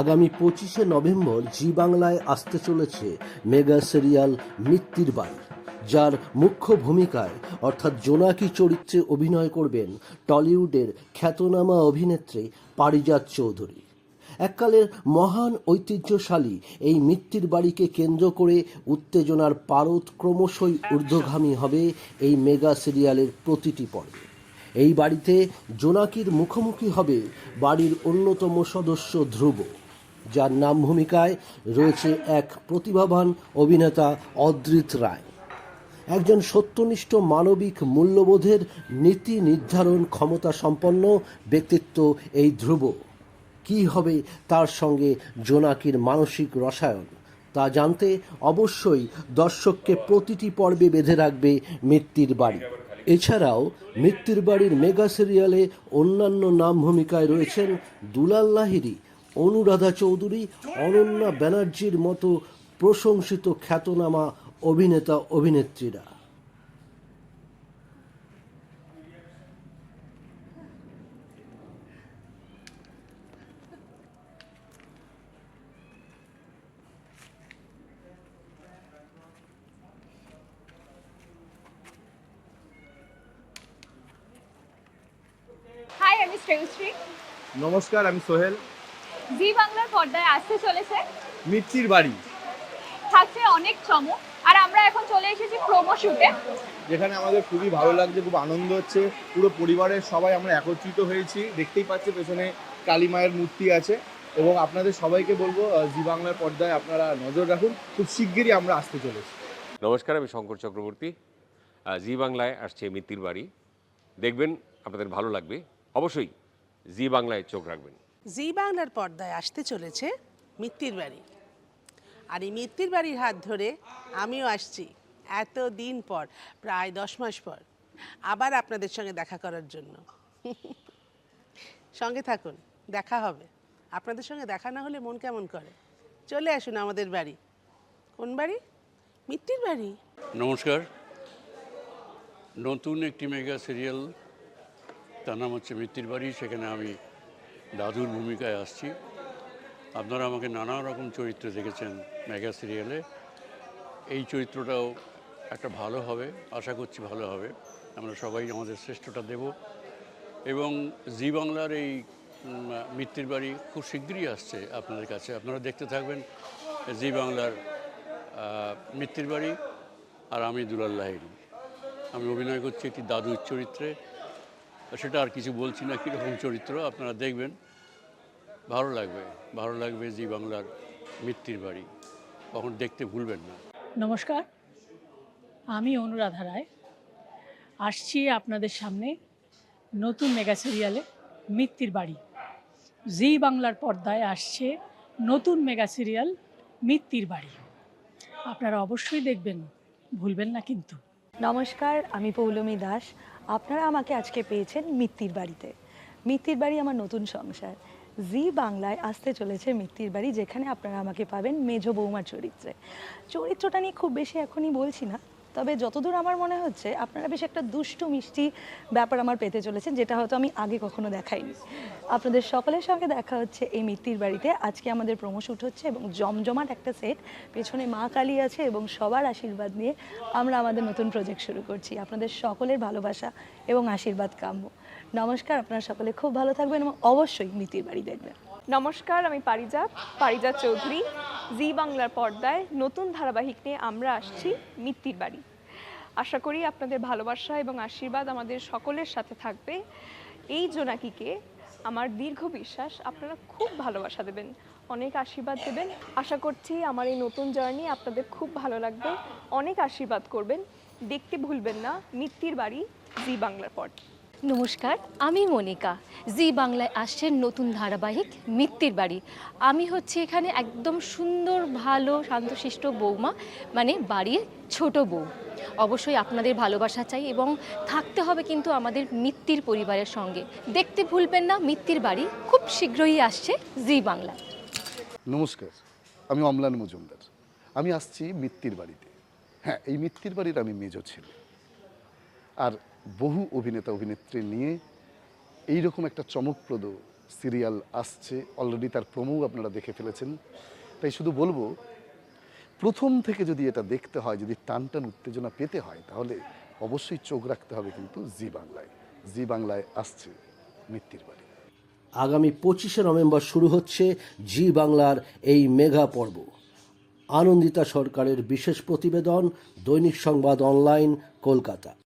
আগামী পঁচিশে নভেম্বর জি বাংলায় আসতে চলেছে মেগা সিরিয়াল মৃত্যুর বাড়ি, যার মুখ্য ভূমিকায়, অর্থাৎ জোনাকি চরিত্রে অভিনয় করবেন টলিউডের খ্যাতনামা অভিনেত্রী পারিজাত চৌধুরী। এককালের মহান ঐতিহ্যশালী এই মৃত্যুর বাড়িকে কেন্দ্র করে উত্তেজনার পারদ ক্রমশই ঊর্ধ্বগামী হবে এই মেগা সিরিয়ালের প্রতিটি পর্বে। এই বাড়িতে জোনাকির মুখোমুখি হবে বাড়ির অন্যতম সদস্য ধ্রুব। যার নাম ভূমিকায় রয়েছে এক প্রতিভাবান অভিনেতা অদ্রিত রায়। একজন সত্যনিষ্ঠ মানবিক মূল্যবোধের নীতি নির্ধারণ ক্ষমতা সম্পন্ন ব্যক্তিত্ব এই ধ্রুব। কি হবে তার সঙ্গে জোনাকির মানসিক রসায়ন, তা জানতে অবশ্যই দর্শককে প্রতিটি পর্বে বেঁধে রাখবে মৃত্যুর বাড়ি। এছাড়াও মৃত্যুর বাড়ির মেগা সিরিয়ালে অন্যান্য নাম ভূমিকায় রয়েছেন দুলাল লাহিরি অনুরাধা চৌধুরী অনন্যা ব্যানার্জির মতো প্রশংসিত খ্যাতনামা অভিনেতা অভিনেত্রীরা। হাই আমি শ্রেয়শ্রী নমস্কার আমি সোহেল। জি বাংলার পর্দায় আসতে চলেছে। মিত্তির বাড়ি। থাকছে অনেক চমক আর আমরা এখন চলে এসেছি প্রোমো শুটে যেখানে আমাদের খুবই ভালো লাগছে খুব আনন্দ হচ্ছে। পুরো পরিবারের সবাই আমরা একত্রিত হয়েছি। দেখতেই পাচ্ছে পেছনে কালী মায়ের মূর্তি আছে। এবং আপনাদের সবাইকে বলব জি বাংলার পর্দায় আপনারা নজর রাখুন। খুব শিগগিরই আমরা আসতে চলেছি। নমস্কার আমি শঙ্কর চক্রবর্তী। জি বাংলায় আসছে মিত্তির বাড়ি। দেখবেন আপনাদের ভালো লাগবে। অবশ্যই জি বাংলায় চোখ রাখবেন। জি বাংলার পর্দায় আসতে চলেছে মিত্তির বাড়ি। আর এই মিত্তির বাড়ির হাত ধরে আমিও আসছি এত দিন পর, প্রায় দশ মাস পর। আবার আপনাদের সঙ্গে দেখা করার জন্য। সঙ্গে থাকুন, দেখা হবে। আপনাদের সঙ্গে দেখা না হলে মন কেমন করে? চলে আসুন আমাদের বাড়ি। কোন বাড়ি? মিত্তির বাড়ি। নমস্কার। নতুন একটি মেগা সিরিয়াল, তার নাম হচ্ছে মৃত্যুর বাড়ি, সেখানে আমি দাদুর ভূমিকায় আসছি। আপনারা আমাকে নানা রকম চরিত্র দেখেছেন মেগা সিরিয়ালে। এই চরিত্রটাও একটা ভালো হবে আশা করছি ভালো হবে। আমরা সবাই আমাদের শ্রেষ্ঠটা দেব। এবং জি বাংলার এই উম, মৃত্যুর বাড়ি খুব শিগগিরই আসছে আপনাদের কাছে। আপনারা দেখতে থাকবেন জি বাংলার আহ, মৃত্যুর বাড়ি আর আমি দুলাল আমি অভিনয় করছি একটি দাদুর চরিত্রে। সেটা আর কিছু বলছি না, কীরকম চরিত্র, আপনারা দেখবেন। ভালো লাগবে ভালো লাগবে জি বাংলার মৃত্যুর বাড়ি। কখন দেখতে ভুলবেন না। নমস্কার, আমি অনুরাধা রায়। আসছি আপনাদের সামনে নতুন মেগা সিরিয়ালে, মিত্তির বাড়ি। জি বাংলার পর্দায় আসছে নতুন মেগা সিরিয়াল, মিত্তির বাড়ি। আপনারা অবশ্যই দেখবেন, ভুলবেন না কিন্তু। নমস্কার, আমি পৌলমী দাস। আপনারা আমাকে আজকে পেয়েছেন মিত্তির বাড়িতে। মিত্তির বাড়ি আমার নতুন সংসার। জি বাংলায় আসতে চলেছে মিত্তির বাড়ি, যেখানে আপনারা আমাকে পাবেন মেজ বৌমার চরিত্রে। চরিত্রটা নিয়ে খুব বেশি এখনই বলছি না তবে যতদূর আমার মনে হচ্ছে, আপনারা বেশ একটা দুষ্টু, মিষ্টি ব্যাপার আমার পেতে চলেছেন, যেটা হয়তো আমি আগে কখনো দেখাইনি। আপনাদের সকলের সঙ্গে দেখা হচ্ছে এই মিত্তির বাড়িতে। আজকে আমাদের প্রমোশুট হচ্ছে এবং জমজমাট একটা সেট। পেছনে মা কালী আছে এবং সবার আশীর্বাদ নিয়ে আমরা আমাদের নতুন প্রজেক্ট শুরু করছি। আপনাদের সকলের ভালোবাসা এবং আশীর্বাদ কাম্য। নমস্কার, আপনারা সকলে খুব ভালো থাকবেন এবং অবশ্যই মিত্তির বাড়ি দেখবেন। নমস্কার, আমি পারিজাত পারিজাত চৌধুরী, জি বাংলার পর্দায় নতুন ধারাবাহিক নিয়ে আমরা আসছি মিত্তির বাড়ি। আশা করি আপনাদের ভালোবাসা এবং আশীর্বাদ আমাদের সকলের সাথে থাকবে। এই জোনাকিকে আমার দীর্ঘ বিশ্বাস আপনারা খুব ভালোবাসা দেবেন, অনেক আশীর্বাদ দেবেন। আশা করছি আমার এই নতুন জার্নি আপনাদের খুব ভালো লাগবে, অনেক আশীর্বাদ করবেন। দেখতে ভুলবেন না, মিত্তির বাড়ি, জি বাংলার পর্দা। নমস্কার, আমি মনিকা। জি বাংলায় আসছেন নতুন ধারাবাহিক মিত্তির বাড়ি। আমি হচ্ছে এখানে একদম সুন্দর, ভালো, শান্তশিষ্ট বৌমা মানে বাড়ির ছোট বউ। অবশ্যই আপনাদের ভালোবাসা চাই এবং থাকতে হবে কিন্তু আমাদের মিত্তির পরিবারের সঙ্গে। দেখতে ভুলবেন না, মিত্তির বাড়ি খুব শীঘ্রই আসছে জি বাংলা। নমস্কার, আমি অমলান মজুমদার। আমি আসছি মিত্তির বাড়িতে। হ্যাঁ এই মিত্তির বাড়ির আমি মেজ ছেলে। আর বহু অভিনেতা, অভিনেত্রী নিয়ে এই রকম একটা চমকপ্রদ সিরিয়াল আসছে। অলরেডি তার প্রোমো আপনারা দেখে ফেলেছেন। তাই শুধু বলব, প্রথম থেকে যদি এটা দেখতে হয়, যদি টান টান উত্তেজনা পেতে হয়, তাহলে অবশ্যই চোখ রাখতে হবে কিন্তু জি বাংলায়। জি বাংলায় আসছে মৃত্যুর বাড়ি। আগামী পঁচিশে নভেম্বর শুরু হচ্ছে জি বাংলার এই মেগা পর্ব। আনন্দিতা সরকারের বিশেষ প্রতিবেদন, দৈনিক সংবাদ অনলাইন, কলকাতা।